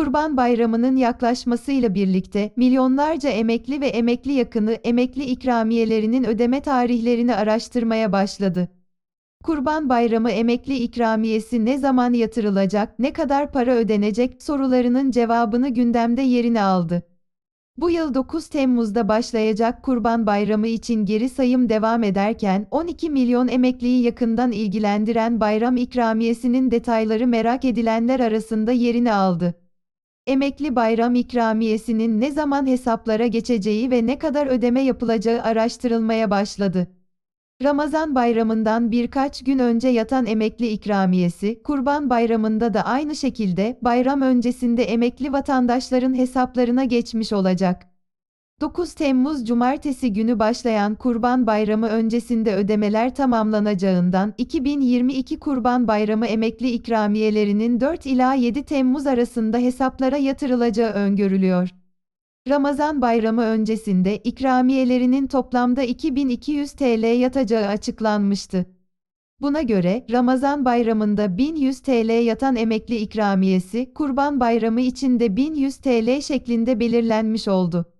Kurban Bayramı'nın yaklaşmasıyla birlikte milyonlarca emekli ve emekli yakını emekli ikramiyelerinin ödeme tarihlerini araştırmaya başladı. Kurban Bayramı emekli ikramiyesi ne zaman yatırılacak, ne kadar para ödenecek sorularının cevabını gündemde yerini aldı. Bu yıl 9 Temmuz'da başlayacak Kurban Bayramı için geri sayım devam ederken 12 milyon emekliyi yakından ilgilendiren bayram ikramiyesinin detayları merak edilenler arasında yerini aldı. Emekli bayram ikramiyesinin ne zaman hesaplara geçeceği ve ne kadar ödeme yapılacağı araştırılmaya başladı. Ramazan bayramından birkaç gün önce yatan emekli ikramiyesi, Kurban Bayramı'nda da aynı şekilde bayram öncesinde emekli vatandaşların hesaplarına geçmiş olacak. 9 Temmuz Cumartesi günü başlayan Kurban Bayramı öncesinde ödemeler tamamlanacağından 2022 Kurban Bayramı emekli ikramiyelerinin 4 ila 7 Temmuz arasında hesaplara yatırılacağı öngörülüyor. Ramazan bayramı öncesinde ikramiyelerinin toplamda 2200 TL yatacağı açıklanmıştı. Buna göre Ramazan bayramında 1100 TL yatan emekli ikramiyesi, Kurban Bayramı için de 1100 TL şeklinde belirlenmiş oldu.